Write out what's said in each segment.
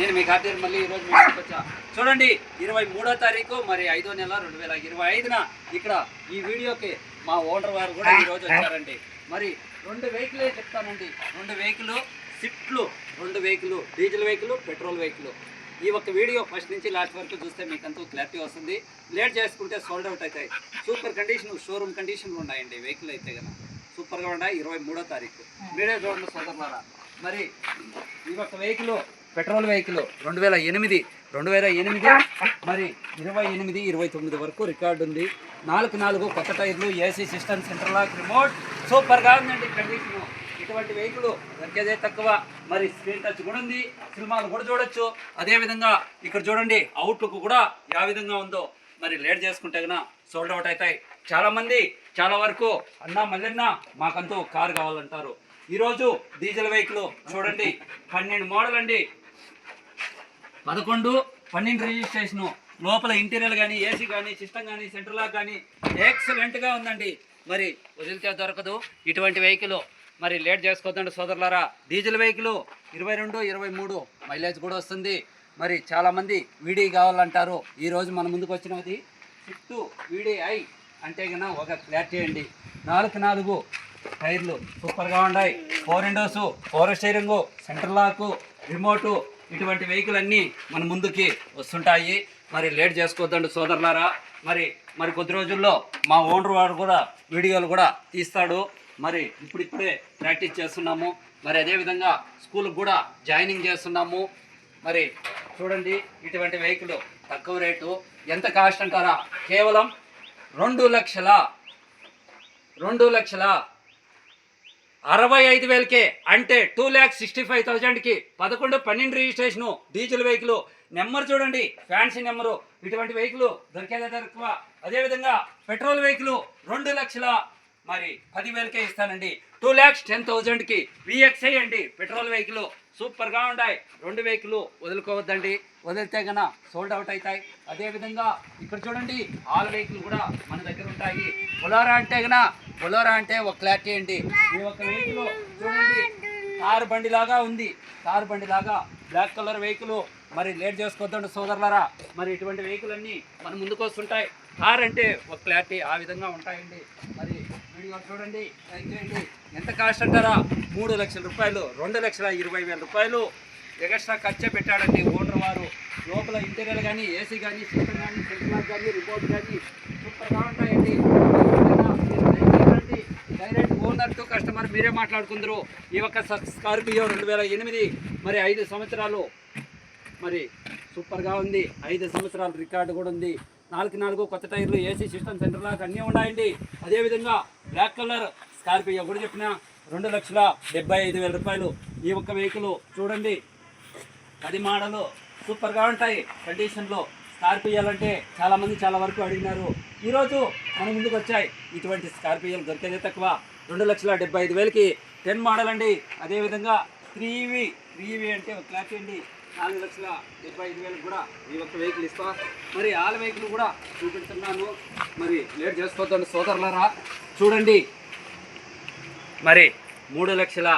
నేను మీ ఖాతారు మళ్ళీ ఈరోజు వచ్చా. చూడండి ఇరవై మూడో తారీఖు మరి ఐదో నెల రెండు వేల ఇరవై ఐదున ఇక్కడ ఈ వీడియోకి మా ఓనర్ వారు కూడా ఈరోజు వచ్చారండి. మరి రెండు వెహికలే చెప్తానండి. రెండు వెహికల్ సిఫ్ట్లు రెండు vehicle diesel vehicle petrol vehicle. ఈ ఒక్క వీడియో ఫస్ట్ నుంచి లాస్ట్ వరకు చూస్తే మీకు అంతా క్లారిటీ వస్తుంది. లేట్ చేసుకుంటే సోల్డ్ అవుట్ అవుతాయి. సూపర్ కండిషన్ షోరూమ్ కండిషన్లు ఉన్నాయండి వెహికల్ అయితే కనుక సూపర్గా ఉన్నాయి ఇరవై మూడో తారీఖు. మీరే చూడండి సోదరులారా. మరి ఈ ఒక్క వెహికల్ పెట్రోల్ వెహికల్ రెండు వేల ఎనిమిది రెండు వేల ఎనిమిది మరి ఇరవై ఎనిమిది ఇరవై తొమ్మిది వరకు రికార్డు ఉంది. నాలుగు నాలుగు కొత్త టైర్లు AC system centre lock remote సూపర్గా ఉందండి కండిషన్. ఇటువంటి వెహికల్ దొరికేదే తక్కువ. మరి స్క్రీన్ టచ్ కూడా ఉంది. సినిమాలు కూడా చూడొచ్చు. అదేవిధంగా ఇక్కడ చూడండి అవుట్లుక్ కూడా ఏ విధంగా ఉందో. మరి లేట్ చేసుకుంటే కన్నా సోల్డ్ అవుట్ అవుతాయి. చాలామంది చాలా వరకు అన్నా మల్లెన్నా మాకంటూ కారు కావాలంటారు. ఈరోజు డీజిల్ వెహికల్ చూడండి పన్నెండు మోడల్ అండి. పదకొండు పన్నెండు రిజిస్ట్రేషను. లోపల ఇంటీరియర్ కానీ ఏసీ కానీ సిస్టమ్ కానీ సెంట్రల్ లాక్ కానీ ఎక్సలెంట్గా ఉందండి. మరి వదిలితే దొరకదు. ఇటువంటి వెహికల్ మరి లేట్ చేసుకోవద్దండి సోదరులారా. డీజిల్ వెహికల్ ఇరవై రెండు ఇరవై మూడు మైలేజ్ కూడా వస్తుంది. మరి చాలామంది వీడీ కావాలంటారు. ఈరోజు మన ముందుకు వచ్చినది స్విఫ్ట్ వీడీఐ అంటే కన్నా ఒక క్లారిటీ అండి నాలుగు నాలుగు టైర్లు సూపర్గా ఉన్నాయి. Four windows four steering center lock remote ఇటువంటి వెహికల్ అన్నీ మన ముందుకి వస్తుంటాయి. మరి లేట్ చేసుకోవద్దండి సోదరులారా. మరి మరి కొద్ది రోజుల్లో మా ఓనర్ వాడు కూడా వీడియోలు కూడా తీస్తాడు. మరి ఇప్పుడిప్పుడే ప్రాక్టీస్ చేస్తున్నాము. మరి అదేవిధంగా స్కూల్కి కూడా జాయినింగ్ చేస్తున్నాము. మరి చూడండి ఇటువంటి వెహికల్ తక్కువ రేటు. ఎంత కాస్ట్ అంటారా కేవలం రెండు లక్షల రెండు లక్షల అరవై ఐదు వేలకే అంటే టూ ల్యాక్స్ సిక్స్టీ ఫైవ్ థౌజండ్కి పదకొండు పన్నెండు రిజిస్ట్రేషను డీజిల్ వెహికల్. నెంబర్ చూడండి ఫ్యాన్సీ నెంబరు. ఇటువంటి వెహికల్ దొరికేదే తక్కువ. అదేవిధంగా పెట్రోల్ వెహికల్ రెండు లక్షల మరి పదివేలకే ఇస్తానండి. టూ ల్యాక్స్ టెన్ థౌజండ్కి విఎక్స్ఐ అండి పెట్రోల్ వెహికల్. సూపర్గా ఉన్నాయి రెండు వెహికల్ వదులుకోవద్దండి. వదిలితే గన సోల్డ్ అవుట్ అవుతాయి అదేవిధంగా ఇక్కడ చూడండి ఆల్ వెహికల్ కూడా మన దగ్గర ఉంటాయి. బొలోరా అంటే గన బొలోరా అంటే ఒక క్లారిటీ అండి. ఈ ఒక వెహికల్ చూడండి. కారు బండి లాగా ఉంది. కారు బండి లాగా బ్లాక్ కలర్ వెహికల్. మరి లేట్ చేసుకోవద్దండి సోదరులారా. మరి ఇటువంటి వెహికల్ అన్నీ మన ముందుకు వస్తుంటాయి. కార్ అంటే ఒక క్లారిటీ ఆ విధంగా ఉంటాయండి. మరి వీడియో చూడండి. చేయండి. ఎంత కాస్ట్ అంటారా? మూడు లక్షల రూపాయలు రెండు లక్షల ఇరవై వేల రూపాయలు. ఎక్స్ట్రా ఖర్చే పెట్టాడండి ఓనర్ వారు. లోపల ఇంటీరియర్ కానీ ఏసీ కానీ సిస్టమ్ కానీ సెల్ఫ్ కానీ రిపోర్ట్ కానీ సూపర్గా ఉంటాయండి. ఓనర్ టు కస్టమర్ మీరే మాట్లాడుకుందరు. ఈ ఒక్క స్కార్పియో రెండు వేల ఎనిమిది. మరి ఐదు సంవత్సరాలు. మరి సూపర్గా ఉంది. ఐదు సంవత్సరాల రికార్డు కూడా ఉంది. నాలుగు నాలుగు కొత్త టైర్లు ఏసీ సిస్టమ్ సెంటర్ లాగా అన్నీ ఉన్నాయండి. అదేవిధంగా బ్లాక్ కలర్ స్కార్పియో కూడా చెప్పిన రెండు లక్షల డెబ్బై ఐదు వేల రూపాయలు ఈ ఒక్క వెహికల్ చూడండి. పది మోడలు సూపర్గా ఉంటాయి. కండిషన్లో స్కార్పియోలు అంటే చాలామంది చాలా వరకు అడిగినారు. ఈరోజు మన ముందుకు వచ్చాయి. ఇటువంటి స్కార్పియోలు దొరికేదే తక్కువ. రెండు లక్షల డెబ్బై ఐదు వేలకి టెన్ మోడల్ అండి. అదేవిధంగా త్రీవి ఈవీ త్రీ అంటే ఒక క్లాప్ చేయండి నాలుగు లక్షల డెబ్బై ఐదు వేలకు కూడా ఈ ఒక్క వెహికల్ ఇస్తా. మరి ఆల వెహికల్ కూడా చూపిస్తున్నాను. మరి లేట్ చేసుకోవద్దండి సోదరులరా. చూడండి. మరి మూడు లక్షల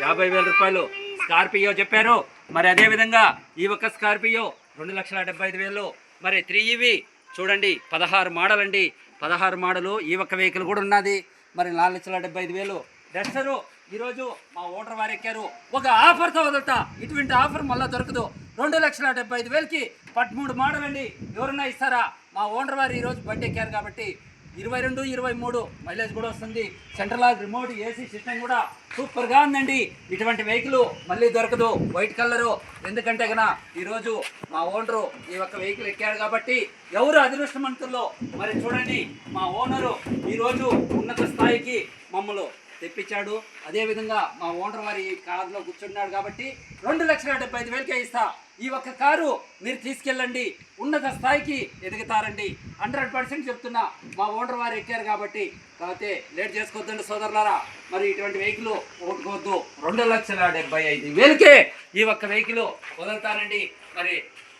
యాభై వేల రూపాయలు స్కార్పియో చెప్పారు. మరి అదేవిధంగా ఈ ఒక్క స్కార్పియో రెండు లక్షల డెబ్బై ఐదు వేలు. మరి త్రీ ఇవి చూడండి. పదహారు మోడల్ అండి. పదహారు మోడలు ఈ ఒక్క వెహికల్ కూడా ఉన్నది. మరి నాలుగు లక్షల డెబ్బై ఐదు వేలు. డస్టరు ఈరోజు మా ఓటర్ వారు ఎక్కారు ఒక ఆఫర్తో వదులుతా. ఇటువంటి ఆఫర్ మళ్ళీ దొరకదు. రెండు లక్షల డెబ్బై ఐదు వేలకి పదమూడు మోడల్ అండి ఎవరన్నా ఇస్తారా? మా ఓనర్ వారు ఈరోజు బండి ఎక్కారు కాబట్టి ఇరవై రెండు ఇరవై మూడు మైలేజ్ కూడా వస్తుంది. Central lock remote AC system కూడా సూపర్గా ఉందండి. ఇటువంటి వెహికల్ మళ్ళీ దొరకదు. వైట్ కలరు ఎందుకంటే కన ఈరోజు మా ఓనరు ఈ ఒక్క వెహికల్ ఎక్కాడు కాబట్టి ఎవరు అదృష్టమంతుల్లో మరి చూడండి మా ఓనరు ఈరోజు ఉన్నత స్థాయికి మమ్మల్ని తెప్పించాడు. అదేవిధంగా మా ఓనర్ వారి కారులో కూర్చున్నాడు కాబట్టి రెండు లక్షల డెబ్బై ఐదు వేలకే ఇస్తా. ఈ ఒక్క కారు మీరు తీసుకెళ్ళండి. ఉన్నత స్థాయికి ఎదుగుతారండి. హండ్రెడ్ పర్సెంట్ చెప్తున్నా మా ఓనర్ వారు ఎక్కారు కాబట్టి కాకపోతే లేట్ చేసుకోవద్దండి సోదరులారా. మరి ఇటువంటి వెహికల్ ఓటుకోవద్దు రెండు లక్షల డెబ్బై ఐదు వేలకే ఈ ఒక్క వెహికల్ వదులుతానండి మరి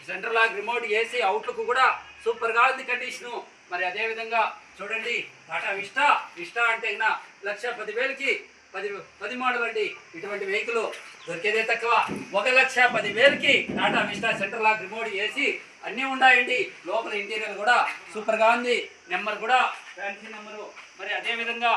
central lock remote AC outlook కూడా సూపర్గా ఉంది కండిషను. మరి అదేవిధంగా చూడండి టాటా విస్టా విస్టా అంటే గిన లక్ష పదివేలకి పది పది మోడల్ అండి ఇటువంటి వెహికల్ దొరికేదే తక్కువ. ఒక లక్ష పది వేలకి Tata Vista centre lock remote చేసి అన్నీ ఉన్నాయండి. లోపల ఇంటీరియర్ కూడా సూపర్గా ఉంది. నెంబర్ కూడా ఫ్యాన్సీ నెంబరు. మరి అదేవిధంగా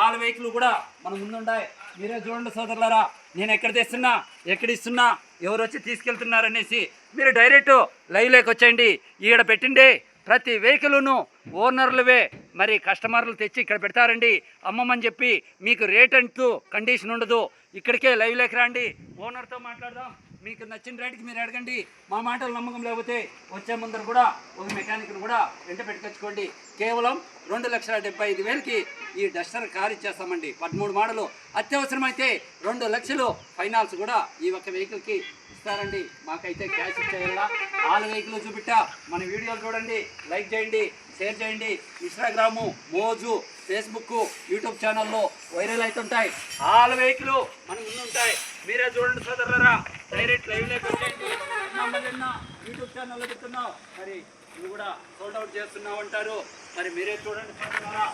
ఆల్ వెహికల్ కూడా మన ముందుండాయి. మీరే చూడండి సోదరులారా నేను ఎక్కడ తెస్తున్నా ఎక్కడ ఇస్తున్నా ఎవరు వచ్చి తీసుకెళ్తున్నారనేసి మీరు డైరెక్ట్ లైవ్లోకి వచ్చేయండి. ఈడ పెట్టిండే ప్రతి వెహికల్ను ఓనర్లవే మరి కస్టమర్లు తెచ్చి ఇక్కడ పెడతారండి. అమ్మమని చెప్పి మీకు రేట్ అంటూ కండిషన్ ఉండదు. ఇక్కడికే లైవ్లోకి రండి. ఓనర్తో మాట్లాడదాం. మీకు నచ్చిన రేటుకి మీరు అడగండి. మా మాటలు నమ్మకం లేకపోతే వచ్చే ముందర కూడా ఒక మెకానిక్ను కూడా వెంట పెట్టుకొచ్చుకోండి. కేవలం రెండు లక్షల డెబ్బై ఐదు వేలకి ఈ డస్టర్ కార్ ఇచ్చేస్తామండి. పదమూడు మోడలు. అత్యవసరమైతే రెండు లక్షలు ఫైనాన్స్ కూడా ఈ ఒక్క వెహికల్కి ఇస్తారండి. మాకైతే క్యాష్ ఇచ్చేయాలా? ఆల్ వెహికల్ చూపిట్టా. మన వీడియోలు చూడండి. లైక్ చేయండి. షేర్ చేయండి. ఇన్స్టాగ్రాము మోజు ఫేస్బుక్ యూట్యూబ్ ఛానల్లో వైరల్ అవుతుంటాయి. ఆల్ వెహికల్ మన ముందు ఉంటాయి మీరే చూడండి సోదరులరా. డైరెక్ట్ లైవ్ లేక వచ్చేయండి నమ్మదన్న యూట్యూబ్ ఛానల్లో పెడుతున్నావు మరి ఇవి కూడా సోల్డ్ అవుట్ చేస్తున్నావు అంటారు. మరి మీరే చూడండి సోదరులారా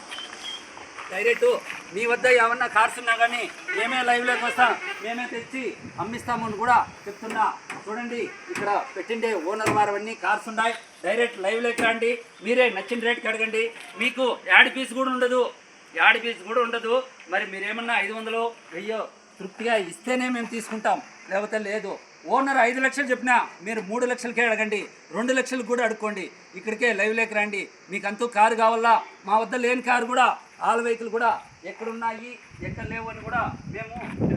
డైరెక్ట్ మీ వద్ద ఏమన్నా కార్స్ ఉన్నా కానీ మేమే లైవ్లోకి వస్తాం. మేమే తెచ్చి అమ్మిస్తామని కూడా చెప్తున్నా. చూడండి ఇక్కడ పెట్టిండే ఓనర్ వారవన్నీ కార్స్ ఉన్నాయి. డైరెక్ట్ లైవ్లోకి రండి. మీరే నచ్చిన రేట్కి అడగండి. మీకు యాడ్ పీస్ కూడా ఉండదు. యాడ్ పీస్ కూడా ఉండదు. మరి మీరేమన్నా ఐదు వందలు వెయ్యో తృప్తిగా ఇస్తేనే మేము తీసుకుంటాం. లేకపోతే లేదు. ఓనర్ ఐదు లక్షలు చెప్పినా మీరు మూడు లక్షలకే అడగండి. రెండు లక్షలు కూడా అడుక్కోండి. ఇక్కడికే లైవ్ లేక రండి. మీకు అంతూ కారు కావాలా? మా వద్ద లేని కారు కూడా ఆల్ వెహికల్ కూడా ఎక్కడున్నాయి ఎక్కడ లేవు అని కూడా మేము